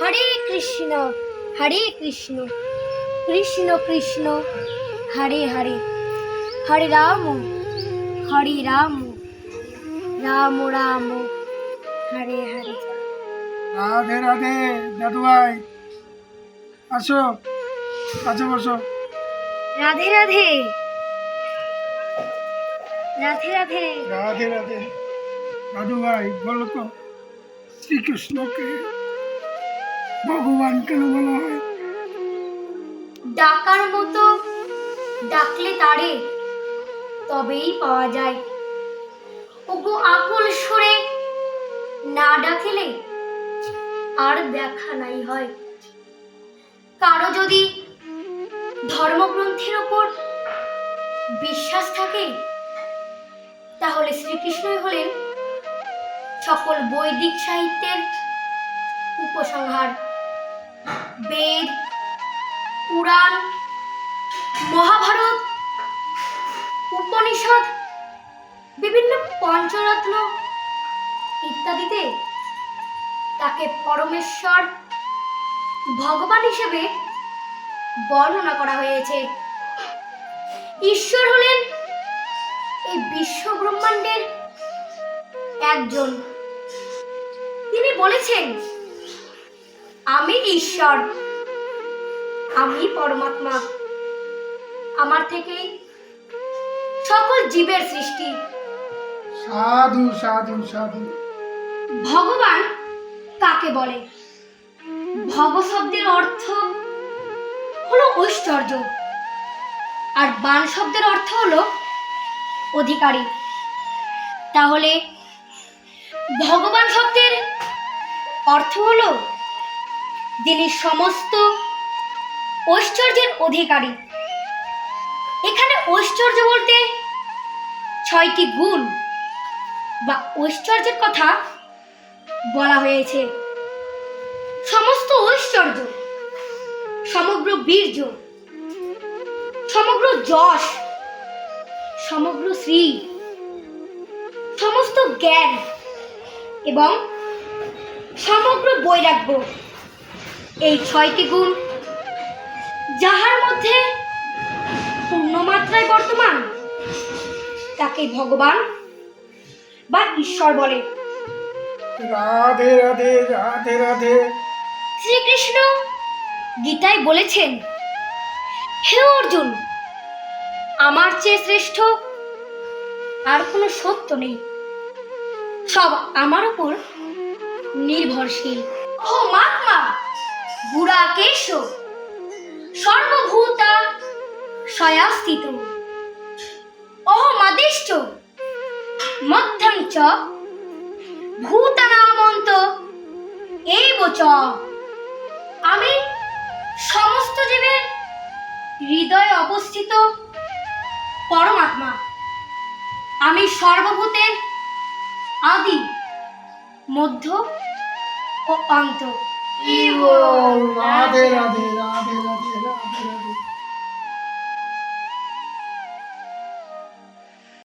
হরে কৃষ্ণ হরে কৃষ্ণ কৃষ্ণ কৃষ্ণ হরে হরে। হরে রাম হরে রাম রাম রাম হরে হরে। রাধে রাধে দাদু ভাই আসো কাছে বসো। রাধে রাধে। রাধে রাধে। রাধে রাধে। দাদু ভাই বলো তো শ্রীকৃষ্ণকে ভগবান কেন বলা হয়। ডাকার মতো ডাকলে তারে, তবেই পাওয়া যায়। ওগো আকুল সুরে না ডাকিলে আর দেখা নাই হয়। কারও যদি ধর্মগ্রন্থের ওপর বিশ্বাস থাকে, তাহলে শ্রীকৃষ্ণই হলেন সকল বৈদিক সাহিত্যের উপসংহার। বেদ, পুরাণ, মহাভারত, উপনিষদ, বিভিন্ন পঞ্চরত্ন ইত্যাদিতে তাকে পরমেশ্বর ভগবান হিসেবে বর্ণনা করা হয়েছে। ঈশ্বর হলেন এই বিশ্ব ব্রহ্মাণ্ডের একজন। তিনি বলেছেন আমি ঈশ্বর। আমি পরমাত্মা। আমার থেকেই সকল জীবের সৃষ্টি। সাধু সাধু সাধু। ভগবান কাকে বলে? ভগ শব্দের অর্থ হলো ঐশ্বর্য। আর বান শব্দের অর্থ হলো অধিকারী। তাহলে ভগবান শব্দের অর্থ হলো যিনি সমস্ত ঐশ্বর্যের অধিকারী। এখানে ঐশ্বর্য বলতে ছয়টি গুণ বা ঐশ্বর্যের কথা বলা হয়েছে। সমস্ত ঐশ্বর্য, সমগ্র বীর্য, সমগ্র যশ, সমগ্র শ্রী সমস্ত জ্ঞান এবং সমগ্র বৈরাগ্য এই ছয়টি গুণ যাহার মধ্যে পূর্ণমাত্রায় বর্তমান তাকে ভগবান বা ঈশ্বর বলে। রাধে রাধে রাধে রাধে। শ্রীকৃষ্ণ গীতায় বলেছেন হে অর্জুন আমার চেয়ে শ্রেষ্ঠ আর কোনো সত্য নেই। সব আমার উপর নির্ভরশীল। ও মাত্মা বুড়া কেশ সর্বভূতা সয়াস্থিত অহমাদিশ্চ মধ্যম চ। ভূতানামন্ত। এই চ। আমি সমস্ত জীবের হৃদয়ে অবস্থিত পরমাত্মা। আমি সর্বভূতের আদি, মধ্য ও অন্ত। রাধে